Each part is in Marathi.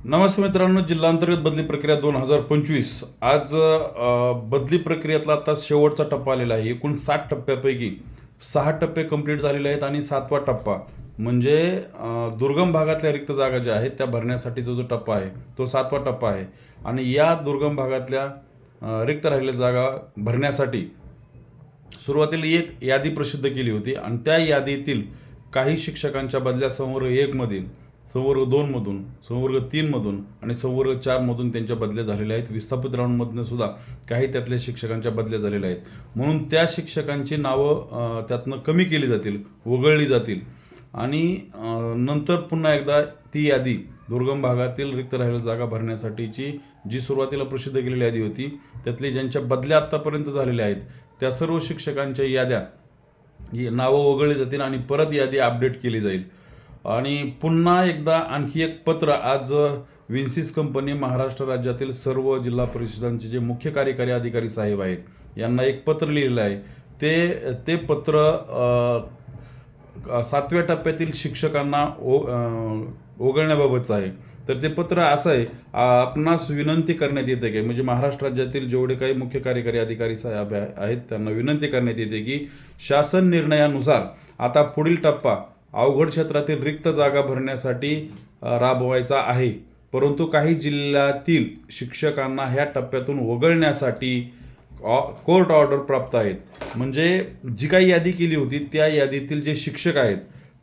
नमस्ते मित्रांनो जिल्हांतर्गत बदली प्रक्रिया दोन हजार पंचवीस. आज बदली प्रक्रियेतला आता शेवटचा टप्पा आलेला आहे. एकूण सात टप्प्यापैकी सहा टप्पे कंप्लीट झालेले आहेत आणि सातवा टप्पा म्हणजे दुर्गम भागातल्या रिक्त जागा ज्या आहेत त्या भरण्यासाठीचा जो टप्पा आहे तो सातवा टप्पा आहे. आणि या दुर्गम भागातल्या रिक्त राहिलेल्या जागा भरण्यासाठी सुरुवातीला एक यादी प्रसिद्ध केली होती. आणि त्या यादीतील काही शिक्षकांच्या बदल्या एकमधील संवर्ग दोनमधून संवर्ग तीनमधून आणि संवर्ग चारमधून त्यांच्या बदल्या झालेल्या आहेत. विस्थापित राऊंडमधनं सुद्धा काही त्यातल्या शिक्षकांच्या बदल्या झालेल्या आहेत. म्हणून त्या शिक्षकांची नावं त्यातनं कमी केली जातील वगळली जातील. आणि नंतर पुन्हा एकदा ती यादी दुर्गम भागातील रिक्त राहिलेल्या जागा भरण्यासाठीची जी सुरुवातीला प्रसिद्ध केलेली यादी होती त्यातली ज्यांच्या बदल्या आत्तापर्यंत झालेल्या आहेत त्या सर्व शिक्षकांच्या याद्या ही नावं वगळली जातील आणि परत यादी अपडेट केली जाईल. आणि पुन्हा एकदा आणखी एक पत्र आज विन्सिस कंपनी महाराष्ट्र राज्यातील सर्व जिल्हा परिषदांचे जे मुख्य कार्यकारी अधिकारी साहेब आहेत यांना एक पत्र लिहिलेलं आहे. ते ते पत्र सातव्या टप्प्यातील शिक्षकांना ओ ओघळण्याबाबतचं आहे. तर ते पत्र असं आहे आपणास विनंती करण्यात येते की म्हणजे महाराष्ट्र राज्यातील जेवढे काही मुख्य कार्यकारी अधिकारी साहेब आहे- आहेत त्यांना विनंती करण्यात येते की शासन निर्णयानुसार आता पुढील टप्पा अवघड क्षेत्रातील रिक्त जागा भरण्यासाठी राबवायचा आहे. परंतु काही जिल्ह्यातील शिक्षकांना ह्या टप्प्यातून वगळण्यासाठी ऑ- कोर्ट ऑर्डर प्राप्त आहेत. म्हणजे जी काही यादी केली होती त्या यादीतील जे शिक्षक आहेत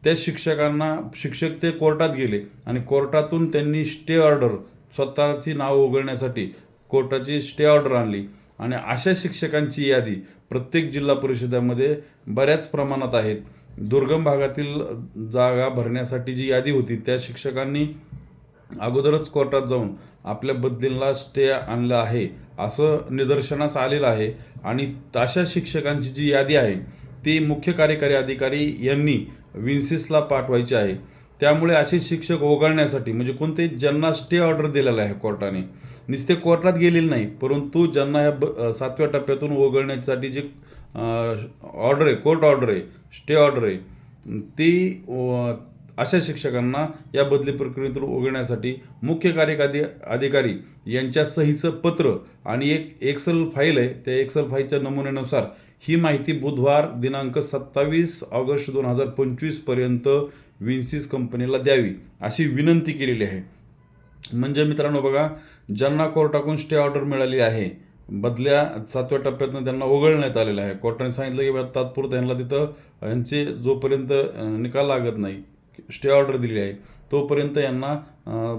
त्या शिक्षकांना शिक्षक ते कोर्टात गेले आणि कोर्टातून त्यांनी स्टे ऑर्डर स्वतःची नाव वगळण्यासाठी कोर्टाची स्टे ऑर्डर आणली. आणि अशा शिक्षकांची यादी प्रत्येक जिल्हा परिषदेमध्ये बऱ्याच प्रमाणात आहेत. दुर्गम भागातील जागा भरण्यासाठी जी यादी होती त्या शिक्षकांनी अगोदरच कोर्टात जाऊन आपल्या बदलींना स्टे आणलं आहे असं निदर्शनास आलेलं आहे. आणि अशा शिक्षकांची जी यादी आहे ती मुख्य कार्यकारी अधिकारी यांनी विन्सिसला पाठवायची आहे. त्यामुळे असे शिक्षक ओघळण्यासाठी म्हणजे कोणते ज्यांना स्टे ऑर्डर दिलेला आहे कोर्टाने नुसते कोर्टात गेलेले नाही परंतु ज्यांना ह्या ब सातव्या टप्प्यातून ओघळण्यासाठी जे ऑर्डर आहे कोर्ट ऑर्डर आहे स्टे ऑर्डर आहे. ती अशा शिक्षकांना या बदली प्रक्रियेतून उघडण्यासाठी मुख्य कार्यकारी अधिकारी यांच्या सहीचं पत्र आणि एक एक्सेल फाईल आहे. त्या एक्सेल फाईलच्या नमुन्यानुसार ही माहिती बुधवार दिनांक सत्तावीस ऑगस्ट दोन हजार पंचवीसपर्यंत विन्सिस कंपनीला द्यावी अशी विनंती केलेली आहे. म्हणजे मित्रांनो बघा ज्यांना कोर्टाकडून स्टे ऑर्डर मिळाली आहे बदल्या सातव्या टप्प्यातनं त्यांना वगळण्यात आलेलं आहे. कोर्टाने सांगितलं की बा तात्पुरतं यांना तिथं यांचे जोपर्यंत निकाल लागत नाही स्टे ऑर्डर दिली आहे तोपर्यंत यांना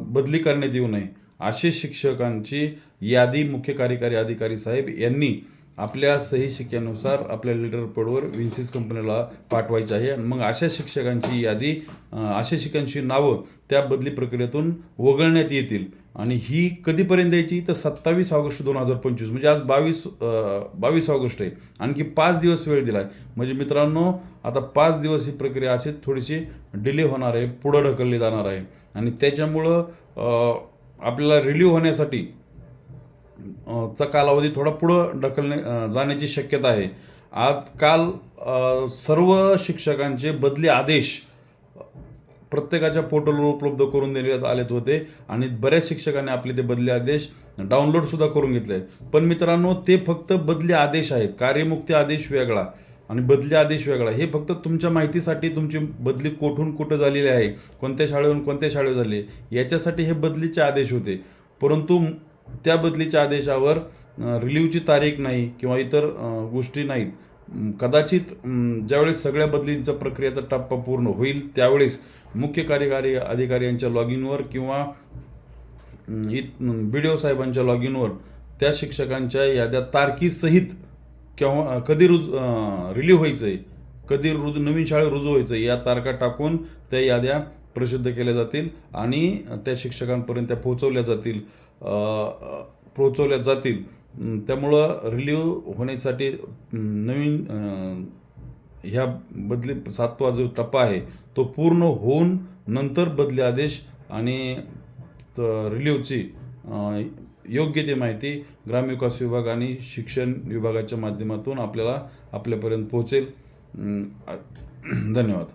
बदली करण्यात येऊ नये. असे शिक्षकांची यादी मुख्य कार्यकारी अधिकारी साहेब यांनी आपल्या सही शिक्क्यानुसार आपल्या लिडर पडवर विन्सिस कंपनीला पाठवायची आहे. आणि मग अशा शिक्षकांची यादी अशा शिक्षकांची नावं त्या बदली प्रक्रियेतून वगळण्यात येतील. आणि ही कधीपर्यंत यायची तर सत्तावीस ऑगस्ट दोन हजार पंचवीस. म्हणजे आज बावीस बावीस ऑगस्ट आहे. आणखी पाच दिवस वेळ दिला आहे म्हणजे मित्रांनो आता पाच दिवस ही प्रक्रिया अशीच थोडीशी डिले होणार आहे पुढं ढकलली जाणार आहे. आणि त्याच्यामुळं आपल्याला रिलीव्ह होण्यासाठी चा कालावधी थोडा पुढं ढकलणे जाण्याची शक्यता आहे. आज काल सर्व शिक्षकांचे बदली आदेश प्रत्येकाच्या पोर्टलवर उपलब्ध करून देण्यात आलेत होते. आणि बऱ्याच शिक्षकांनी आपले ते बदली आदेश डाउनलोडसुद्धा करून घेतले आहेत पण मित्रांनो ते फक्त बदली आदेश आहेत. कार्यमुक्ती आदेश वेगळा आणि बदली आदेश वेगळा. हे फक्त तुमच्या माहितीसाठी तुमची बदली कोठून कुठं झालेली आहे? कोणत्या शाळेहून कोणत्या शाळेवर झाली आहे? याच्यासाठी हे बदलीचे आदेश होते. परंतु त्या बदलीच्या आदेशावर रिलीवची तारीख नाही किंवा इतर गोष्टी नाहीत. कदाचित ज्यावेळेस सगळ्या बदलींचा प्रक्रियेचा टप्पा पूर्ण होईल त्यावेळेस मुख्य कार्यकारी अधिकारी यांच्या लॉग इनवर किंवा बी डी ओ साहेबांच्या लॉग इनवर त्या शिक्षकांच्या याद्या तारखीसहित केव्हा कधी रुज रिलीव्ह व्हायचं आहे कधी रुज नवीन शाळे रुजू व्हायचं आहे या तारखा टाकून त्या याद्या प्रसिद्ध केल्या जातील आणि त्या शिक्षकांपर्यंत त्या पोहोचवल्या जातील पोहोचवल्या जातील. त्यामुळं रिलीव्ह होण्यासाठी नवीन ह्या बदली सातवा जो टप्पा आहे तो पूर्ण होऊन नंतर बदली आदेश आणि रिलीवची योग्य ती माहिती ग्रामविकास विभाग आणि शिक्षण विभागाच्या माध्यमातून आपल्याला आपल्यापर्यंत पोहोचेल. धन्यवाद.